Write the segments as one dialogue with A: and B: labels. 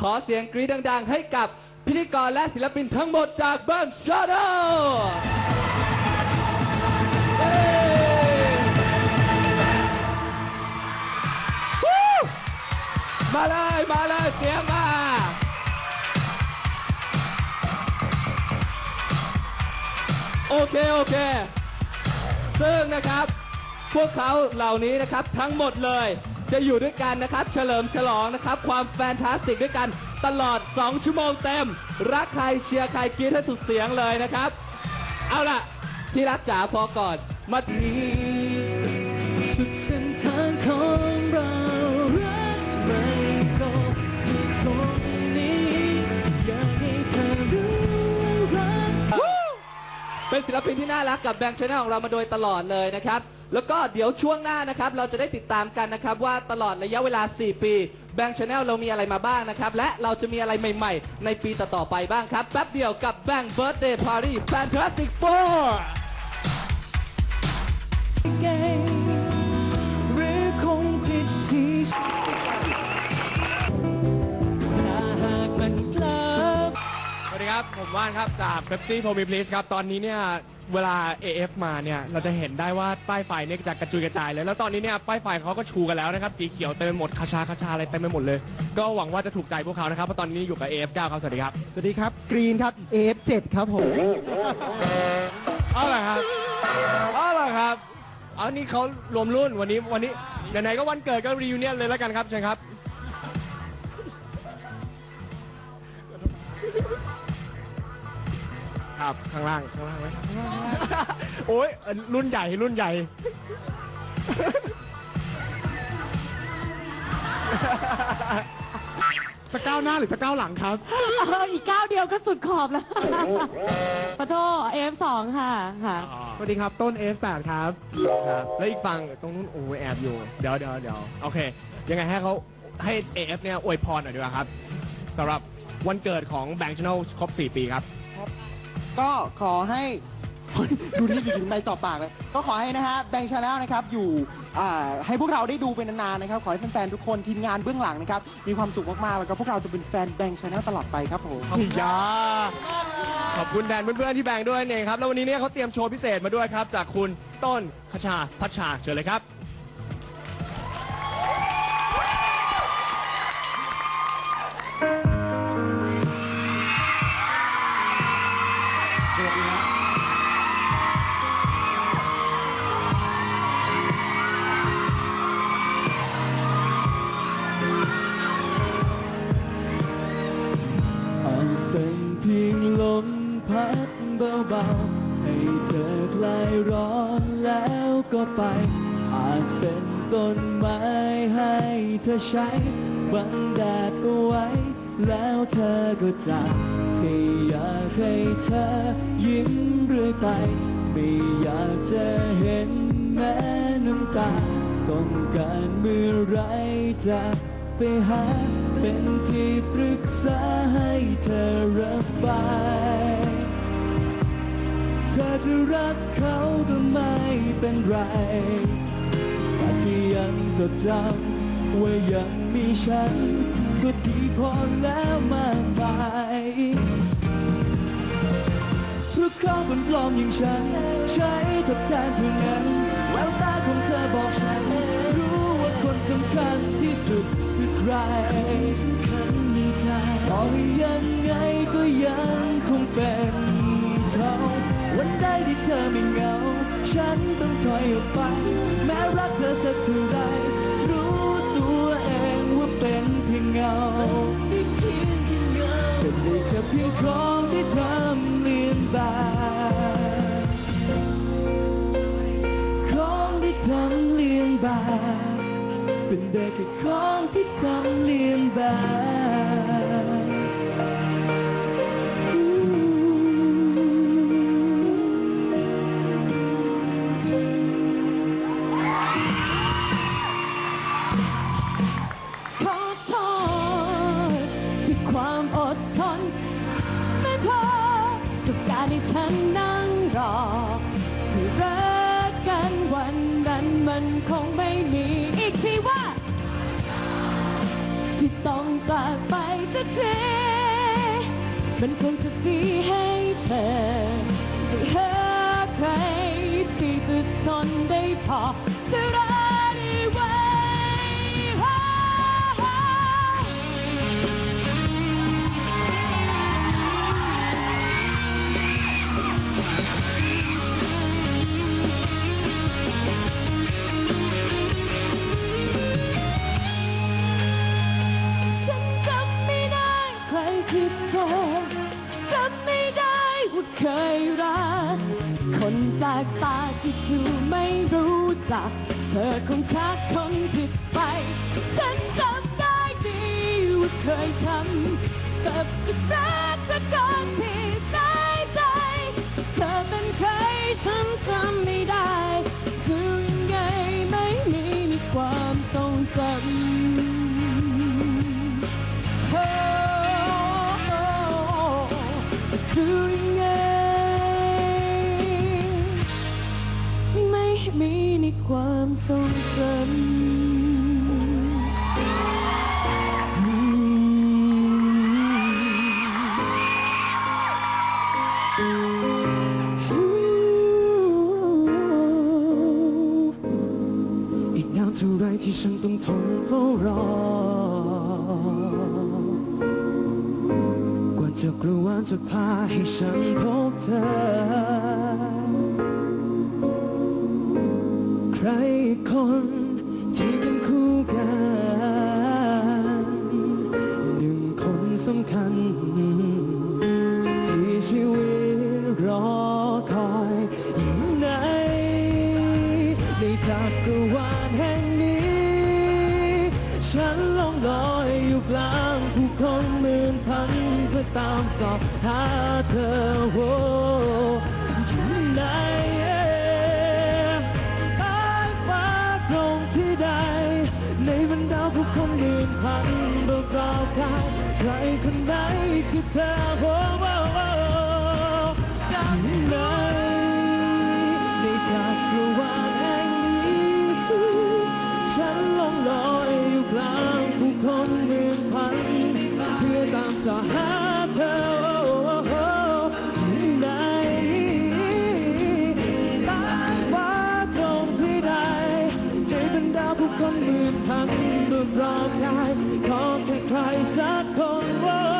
A: ขอเสียงกรี๊ดดัง ๆ ให้กับพิธีกรและศิลปินทั้งหมดจากเบ้านชาโดมาเลย มาเลย เสียงมา โอเค โอเค ซึ่งนะครับ พวกเขาเหล่านี้นะครับทั้งหมดเลย จะอยู่ด้วยกันนะครับ เฉลิมฉลองนะครับ ความแฟนตาสติกด้วยกันตลอด 2 ชั่วโมงเต็ม รักใครเชียร์ใครกรี๊ดให้สุดเสียงเลยนะครับ เอาล่ะ ที่รักจ๋าพอก่อน มาทีสุดเส้นทางของเรารักไม่จบที่ตรงนี้อยากให้เธอรู้รักเป็นศิลปินที่น่ารักกับแบงค์ชาแนลของเรามาโดยตลอดเลยนะครับ แล้วก็เดี๋ยวช่วงหน้านะครับเราจะได้ติดตามกันนะครับว่าตลอดระยะเวลา 4 ปีแบงค์ชาแนลเรามีอะไรมาบ้างนะครับ และเราจะมีอะไรใหม่ๆ ในปีต่อๆไปบ้างครับ แป๊บเดียวกับแบงค์เบิร์ดเดย์พารีแฟนตาสติกโฟร์
B: หรือคงผิดที่
C: ผมว่านครับจาก Pepsi p o m i Please ครับ ตอนนี้เนี่ยเวลา AF มาเนี่ยเราจะเห็นได้ว่าป้ายไฟเนี่ยจะกระจุยกระจายเลยแล้วตอนนี้เนี่ยป้ายไฟเขาก็ชูกันแล้วนะครับสีเขียวเต็มไปหมดคาชาคาชาอะไรเต็มไปหมดเลย ก็หวังว่าจะถูกใจพวกเขานะครับเพราะตอนนี้อยู่กับ AF9 ครับสวัสดีครับ
D: สวัสดีครับ กรีนครับ F7 ครับผม
C: เอาล่ะครับเอาล่ะครับเอานี่เขารวมรุ่นวันนี้วันนี้ไหนๆก็วันเกิดก็รีวิเนียนเลยแล้วกันครับเชิญครับ ครับข้างล่างข้างล่างไว้ข้างล่างข้างล่างโอ้ยเอ่อรุ่นใหญ่รุ่นใหญ่
D: จะก้าวหน้าหรือจะก้าวหลังครับ
E: เอออีกก้าวเดียวก็สุดขอบแล้วขอโทษ F2 ค่ะค่ะ
D: สวัสดีครับต้น F8 ครับ
C: ครับ แล้วอีกฝั่งตรงนู้นโอ้ยแอบอยู่ เดี๋ยวเดี๋ยวเดี๋ยวโอเค ยังไงให้เขาให้ AF เนี่ยอวยพรหน่อยดีกว่าครับสำหรับวันเกิดของ Bank Channel ครบ 4 ปีครับ
D: ก็ขอให้ ดูนี่อยู่ถึงไม่จอบปากเลย ก็ขอให้นะฮะแบงค์ชาแนลนะครับอยู่อ่าให้พวกเราได้ดูเป็นนานๆนะครับ ขอให้แฟนๆทุกคนทีมงานเบื้องหลังนะครับมีความสุขมากๆแล้วก็พวกเราจะเป็นแฟนแบงค์ชาแนลตลอดไปครับผม
C: ขอบคุณยาขอบคุณแทนเพื่อนๆที่แบงค์ด้วยเนี่ยครับ แล้ววันนี้เนี่ยเขาเตรียมโชว์พิเศษมาด้วยครับ จากคุณต้นคชาพัชชาเชิญเลยครับ
B: ไป อาจเป็นต้นไม้ให้เธอใช้บังแดดเอาไว้ แล้วเธอก็จากให้อยากให้เธอยิ้มเรื่อยไป ไม่อยากจะเห็นแม้น้ำตา ต้องการเมื่อไรจะไปหา เป็นที่ปรึกษาให้เธอระบาย ธอจะรักเขาก็ไม่เป็นไรแต่ที่ยังจดจำว่ายังมีฉัน ก็ดีพอแล้วมากมายเพราะเขาเป็นปลอมอย่างฉัน ใช้ทดแทนเท่านั้นแววตาของเธอบอกฉัน รู้ว่าคนสำคัญที่สุดคือใครสำคัญในใจต่อให้ยังไงก็ยังคงเป็นเขา ที่เธอไม่เหงา ฉันต้องถอยออกไป แม้รักเธอสักเท่าไร รู้ตัวเองว่าเป็นเพียงเงา เป็นได้แค่เพียงของที่ทำเลียนแบบของที่ทำเลียนแบบเป็นได้แค่ของที่ทำเลียนแบบ
E: ความอดทน ไม่พอกับการที่ฉันนั่งรอ ที่รักกันวันนั้นมันคงไม่มีอีกทีว่า ที่ต้องจากไปสักทีมันคงจะดีให้เธอได้หาใครที่จะทนได้พอจะรัก คือเธอจำไม่ได้ว่าเคยรัก คนแปลกตาที่ดูไม่รู้จัก เธอคงทักคนผิดไป ฉันจำได้ดีว่าเคยช้ำเจ็บจะรักและก่อนที่ได้ใจ เธอเป็นใครฉันจำไม่ได้ถึงยังไงไม่มีความทรงจำ ดูยังไง ไม่มีในความทรงจำ
F: อีกนานเท่าไรที่ฉันต้องทนเฝ้ารอ จะกระวานจะพาให้ฉันพบเธอ ใครคนที่เป็นคู่กัน หนึ่งคนสำคัญ ที่ชีวิตรอคอยอยู่ไหนในจักรวาลแห่งนี้ ฉันล่องลอยอยู่กลาง 放纵他的我。 ทำเมื่อพร้อมได้ขอแค่ใครสักคนว่า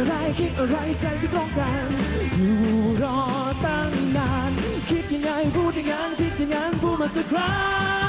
F: อะไรคิดอะไรใจไม่ตรงกันอยู่รอตั้งนาน คิดยังไงพูดอย่างนั้นคิดอย่างนั้นพูดมาสักครั้ง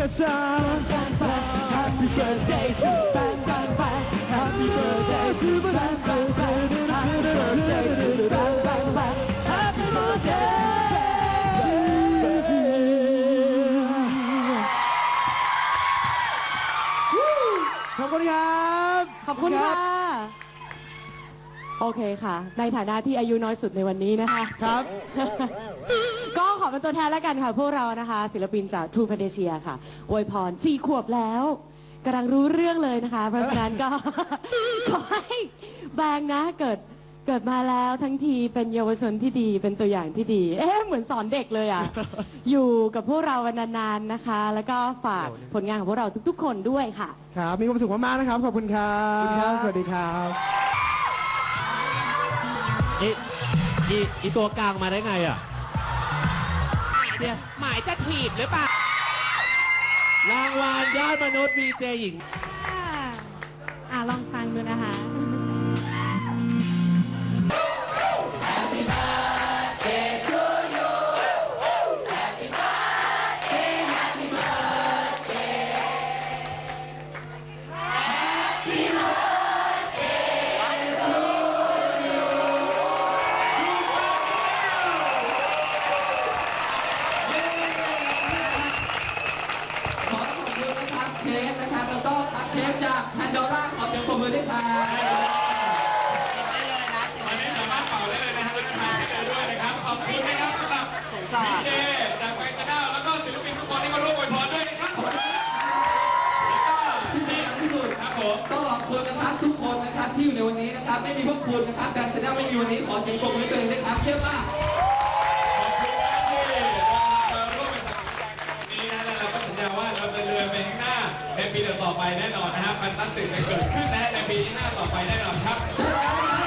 F: ค่สาม Happy birthday to Bang Bang Bang Happy birthday to Bang Bang Bang Happy birthday to Bang Bang Bang Happy birthday to you ขอบคุณครับ
E: ข อบคุณค่ะ โอเคค่ะ ในฐานะที่อายุน้อยสุดในวันนี้นะคะ
D: ครับ
E: ก็ขอเป็นตัวแทนแล้วกันค่ะ พวกเรานะคะ ศิลปินจากทูพเดเชียค่ะอวยพรสี่ขวบแล้วกำลังรู้เรื่องเลยนะคะ เพราะฉะนั้นก็ ขอให้แบงนะเกิด
A: เกิดมาแล้วทั้งทีเป็นเยาวชนที่ดีเป็นตัวอย่างที่ดี เอ๊ะเหมือนสอนเด็กเลยอะ อยู่กับพวกเราวันนานๆนะคะ แล้วก็ฝากผลงานของพวกเราทุกๆ คนด้วยค่ะ
D: ครับ มีความสุขมากๆนะครับ ขอบคุณครับสวัสดีครับ
G: อีอีอีตัวกลางมาได้ไงอะ
H: เดี๋ยวหมายจะถีบหรือเปล่า
G: รางวัลยอดมนุษย์วีเจหญิง
A: อะลองฟังดูนะคะ
I: นวัน
J: นี้นะครับ
I: ไม่มีพวกคุณนะครับแบงค์ชนะไม่มีวันนี้ขอเสียงปรบมือให้ตัวเองด้วยครับเยี่ยมมาก
J: ขอบคุณนะที่มาร่วมเป็นสังคมนี้นะแล้วเราก็สัญญาว่าเราจะเดินไปข้างหน้าในปีต่อๆไปแน่นอนนะฮะแฟนตาสติกจะเกิดขึ้นนะในปีที่หน้าต่อไปแน่นอนครับ
I: ใช่แล้วนะครับ